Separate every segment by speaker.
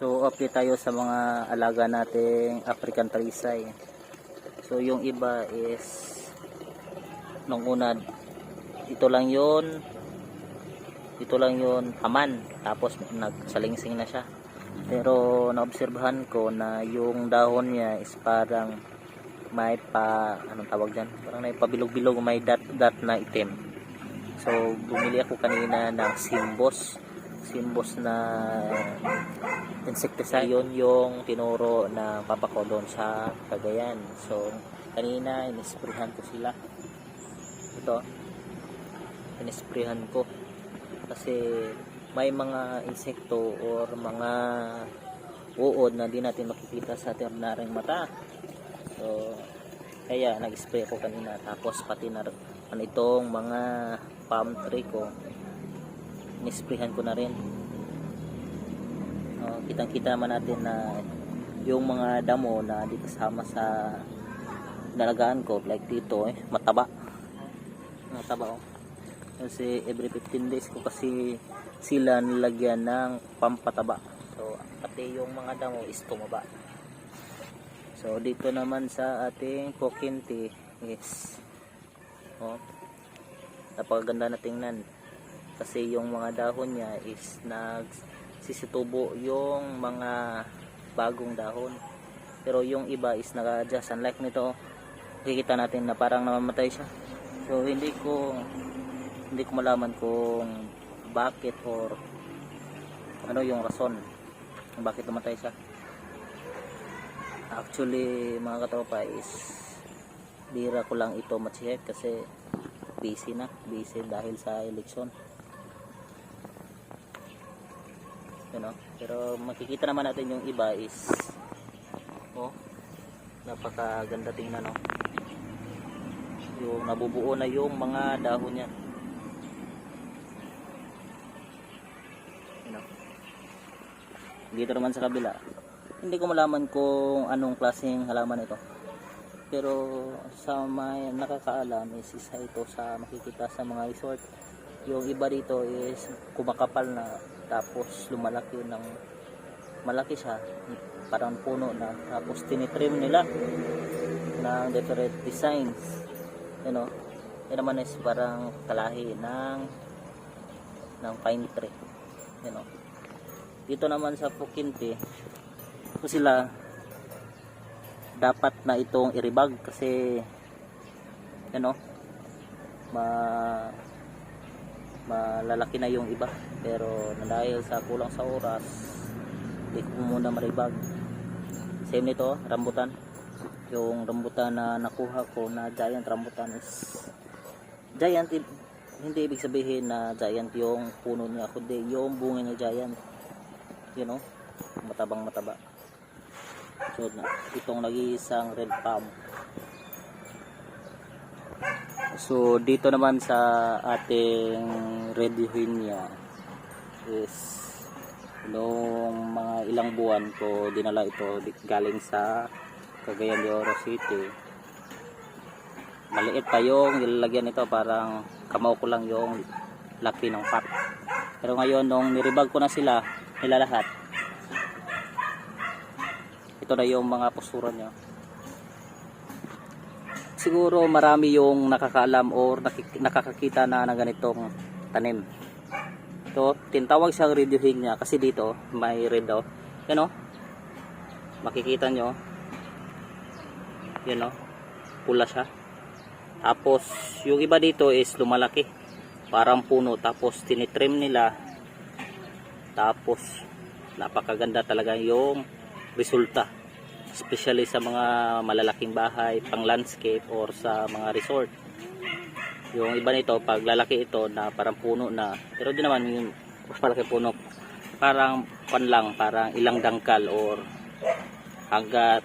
Speaker 1: So update tayo sa mga alaga nating African Trisay. So yung iba is nung una ito lang yon ito lang yon aman tapos nagsalingsing na siya. Pero naobserbahan ko na yung dahon niya is parang may pa anong tawag dyan? Parang may pabilog-bilog may dot dot na itim. So bumili ako kanina ng simbos simbos na insecticide yun yung tinuro na papa ko doon sa Cagayan. So kanina inisprehan ko sila. Ito inisprehan ko. Kasi may mga insekto or mga uod na di natin makikita sa ternaring mata. So kaya nag-spray ko kanina. Tapos pati na ano itong mga palm tree ko inisprehan ko na rin. Uh, kitang kita naman natin na yung mga damo na di kasama sa nalagaan ko like dito eh mataba. Mataba oh. Kasi every 15 days ko kasi sila nilagyan ng pampataba. So pati yung mga damo is tumaba. So dito naman sa ating pokinti is oh napakaganda na tingnan kasi yung mga dahon niya is nagsisitubo yung mga bagong dahon. Pero yung iba is naka-adjust unlike nito makikita natin na parang namamatay siya. So hindi ko hindi ko malaman kung bakit or ano yung rason kung bakit namatay siya. Actually mga katropa is bira ko lang ito matsihek kasi busy na busy dahil sa eleksyon you pero makikita naman natin yung iba is oh napakaganda tingnan no yung nabubuo na yung mga dahon niya. You dito naman sa kabila hindi ko malaman kung anong klaseng halaman ito. Pero sa may nakakaalam is isa ito sa makikita sa mga resort. Yung iba dito is kumakapal na tapos lumalaki ng malaki siya parang puno na. Tapos tinitrim nila ng different designs. You know yun naman is parang kalahi ng ng pine tree. You know dito naman sa Pukinti ito sila dapat na itong iribag kasi ano ma malalaki na yung iba. Pero dahil sa kulang sa oras hindi ko muna maribag. Same nito rambutan. Yung rambutan na nakuha ko na giant rambutan is giant hindi ibig sabihin na giant yung puno niya kundi yung bunga niya giant. You know? Matabang mataba. So na, itong nag-iisang red palm so dito naman sa ating red Euphemia is noong mga ilang buwan ko dinala ito galing sa Cagayan de Oro City. Maliit pa yung nilalagyan nito parang kamaw ko lang yung laki ng pot. Pero ngayon nung niribag ko na sila nila lahat. Ito na yung mga postura niya siguro marami yung nakakaalam or nakakakita na ng ganitong tanim. Ito tinatawag siyang red niya kasi dito may red daw yan o makikita nyo. Yan o pula siya. Tapos yung iba dito is lumalaki. Parang puno tapos tinitrim nila. Tapos napakaganda talaga yung resulta especially sa mga malalaking bahay pang landscape or sa mga resort. Yung iba nito pag lalaki ito na parang puno na pero di naman yung malaki puno parang pan lang parang ilang dangkal or hanggat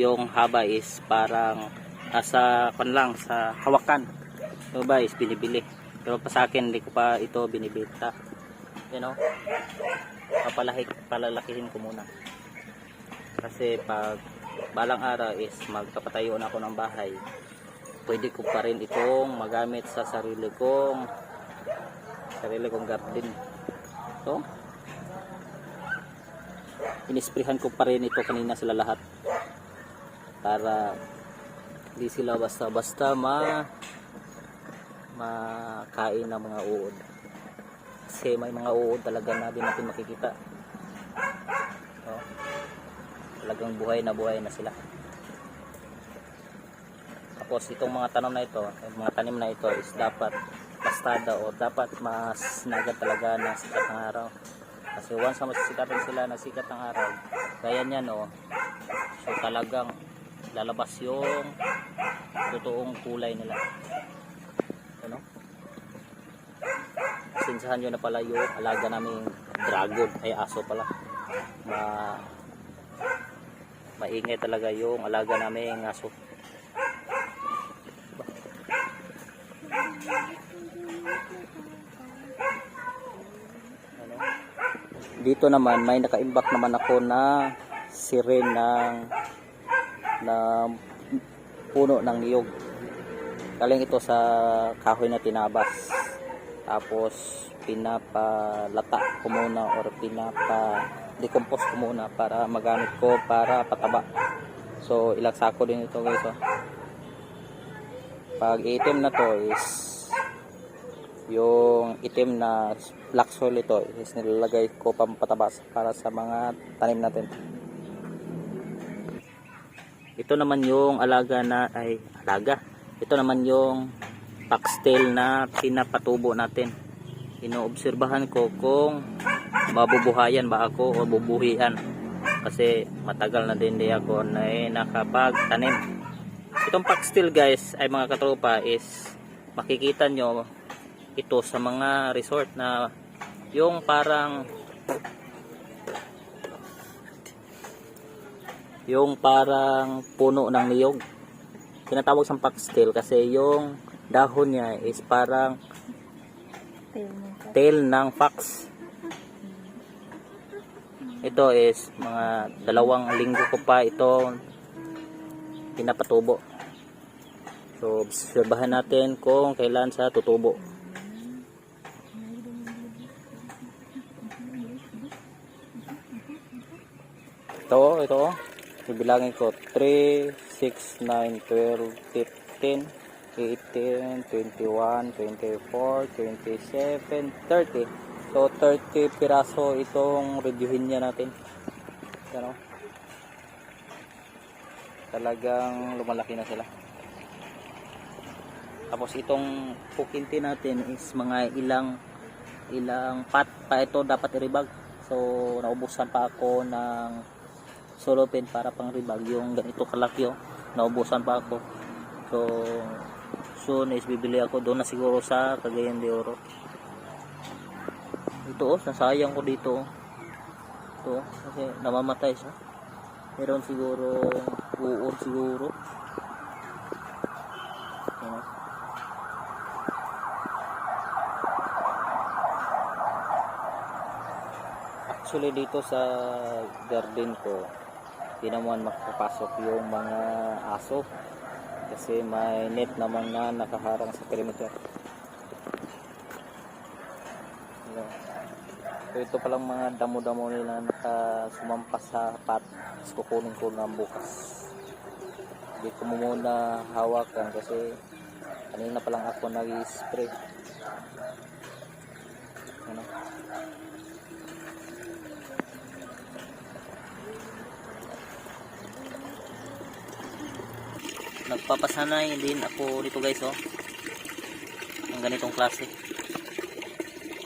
Speaker 1: yung haba is parang nasa pan lang sa hawakan. Yung iba is binibili. Pero pa sa akin hindi ko pa ito binibita you know? Papalaki palalakihin ko muna kasi pag balang araw is magpapatayo na ako ng bahay pwede ko pa rin itong magamit sa sarili kong sarili kong garden. So inisprihan ko pa rin ito kanina sila lahat para hindi sila basta-basta ma makain ng mga uod. Kasi may mga uod talaga na di natin makikita talagang buhay na buhay na sila. Tapos itong mga tanom na ito yung mga tanim na ito is dapat pastada o dapat mas nagat talaga ng sikat ng araw. Kasi once na masisikatan sila ng sikat ng araw gaya niyan o so talagang lalabas yung totoong kulay nila. Ano? Sinsahan nyo na pala yung alaga naming dragon. Ay aso pala. Ma maingay talaga yung alaga naming aso. Ano? dito naman may nakaimbak naman ako na siren ng na puno ng niyog. Galing ito sa kahoy na tinabas. Tapos pinapalata ko muna or pinapa decompose ko muna para magamit ko para pataba. So ilang sako din ito guys oh. pag itim na to is yung itim na black soil ito is nilalagay ko pampataba para sa mga tanim natin. Ito naman yung alaga na ay alaga? Ito naman yung foxtail na pinapatubo natin. Inoobserbahan ko kung mabubuhayan ba ako o bubuhian? Kasi matagal na din di ako na eh, nakapagtanim. Itong foxtail guys ay mga katropa is makikita nyo ito sa mga resort na yung parang yung parang puno ng niyog. Tinatawag sa foxtail kasi yung dahon niya is parang tail ng fox ito is mga dalawang linggo ko pa ito pinapatubo. So obserbahan natin kung kailan sa tutubo. Ito ito. Bibilangin ko. 3 6 9 12 15 18 21 24 27 30 so 30 piraso itong reviewin niya natin. Ano? Talagang lumalaki na sila. Tapos itong pukinti natin is mga ilang ilang pat pa ito dapat iribag so naubusan pa ako ng solo pen para pang ribag yung ganito kalaki oh. Naubusan pa ako. So soon is bibili ako. Doon na siguro sa Cagayan de Oro ito oh nasayang ko dito. Ito kasi namamatay siya. Meron siguro uod siguro. Actually dito sa garden ko di naman makapasok yung mga aso. Kasi may net naman na nakaharang sa perimeter Ayan. So ito palang mga damo-damo nila nakasumampas sa pat tapos kukunin ko na bukas. Hindi ko muna hawakan kasi kanina pa lang ako nag-spray. Ano? Nagpapasanay din ako dito guys oh. Ng ganitong klase.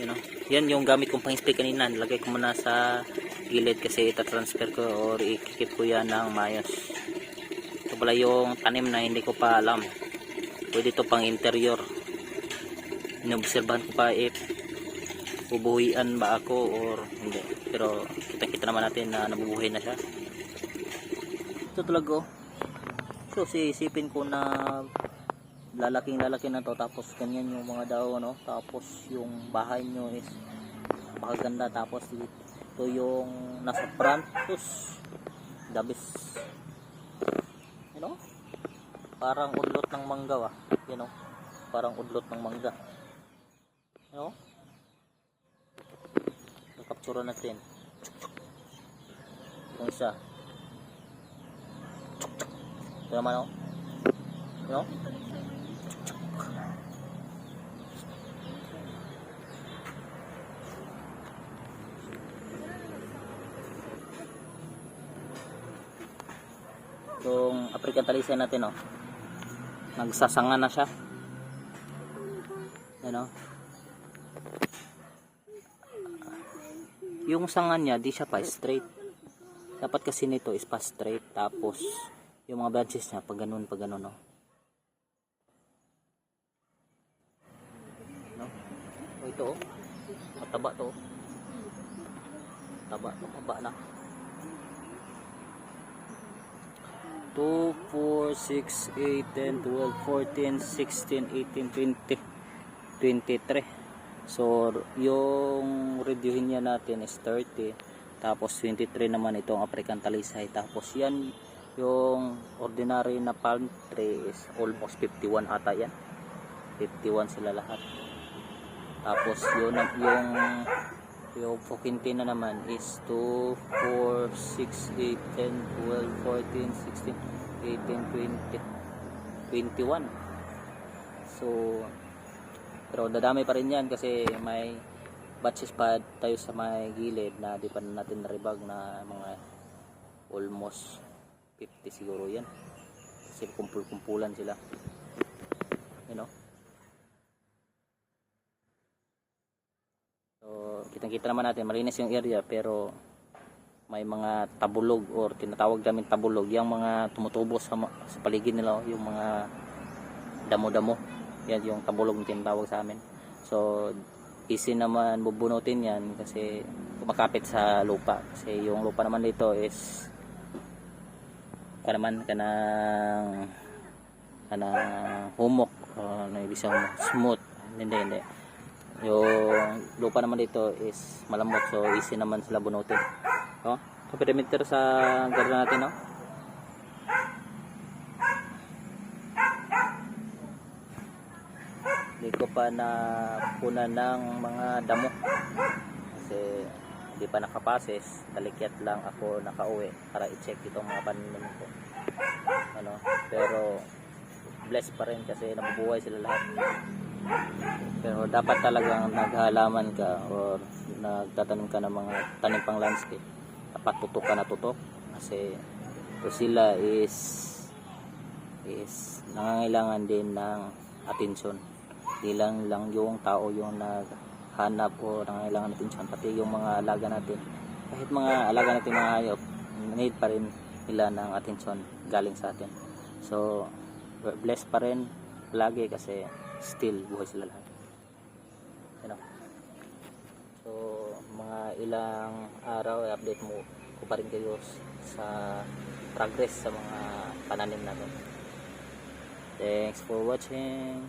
Speaker 1: Yun oh yan yung gamit kong pang-spray kanina. Nilagay ko muna sa gilid kasi ita-transfer ko or ikikip ko yan ng mayos ito pala yung tanim na hindi ko pa alam. Pwede ito pang interior. Inobserbahan ko pa if bubuhian ba ako or hindi. Pero kita kita naman natin na nabubuhay na siya. Ito talaga oh. So sisipin ko na lalaking lalaki na to tapos ganyan yung mga daon no tapos yung bahay nyo is makaganda tapos ito yung nasa front tapos dabis you know? Parang udlot ng mangga ah. You know? Parang udlot ng mangga. You know? Nakaptura natin. Yung isa. Ito naman oh. No? Yung African talisay natin oh. Nagsasanga na siya. Yan oh. Yung sanga niya, di siya pa straight. Dapat kasi nito is pa straight. Tapos, yung mga branches niya, pag ganun, pag ganun, no? No? O, ito, oh. Mataba to, oh. Taba, tumaba na. 2, 4, 6, 8, 10, 12, 14, 16, 18, 20, 23. So, yung reviewin niya natin is 30. Tapos 23 naman itong African Talisay. Tapos yan, yung ordinary na palm tree is almost 51 ata yan. 51 sila lahat. Tapos yun, yung yung Fokinti na naman is 2, 4, 6, 8, 10, 12, 14, 16, 18, 20, 21. So, pero dadami pa rin yan kasi may batches pa tayo sa may gilid na di pa natin naribag na mga almost 50 siguro yan. Kasi kumpul-kumpulan sila. You know? So, kitang-kita naman natin, malinis yung area pero may mga tabulog or tinatawag namin tabulog, yung mga tumutubo sa, sa paligid nila, yung mga damo-damo. Yan yung tabulog na tinatawag sa amin. So, easy naman bubunutin yan kasi kumakapit sa lupa. Kasi yung lupa naman dito is ka naman kanang kanang humok o ano ibig sabihin smooth hindi hindi yung lupa naman dito is malambot so easy naman sila bunutin. No so perimeter sa garden natin no hindi ko pa na puna ng mga damo. Kasi hindi pa nakapases talikyat lang ako nakauwi para i-check itong mga pananim ko. Ano pero blessed pa rin kasi nabubuhay sila lahat pero dapat talagang naghalaman ka or nagtatanim ka ng mga tanim pang landscape. Dapat tutok ka na tutok. Kasi sila is is nangangailangan din ng atensyon. Di lang lang yung tao yung naghanap o nangangailangan ng atensyon pati yung mga alaga natin. Kahit mga alaga natin mga hayop need pa rin nila ng atensyon galing sa atin. So blessed pa rin lagi kasi still buhay sila lahat. Know? so mga ilang araw i-update mo ko pa rin kayo sa progress sa mga pananim natin. Thanks for watching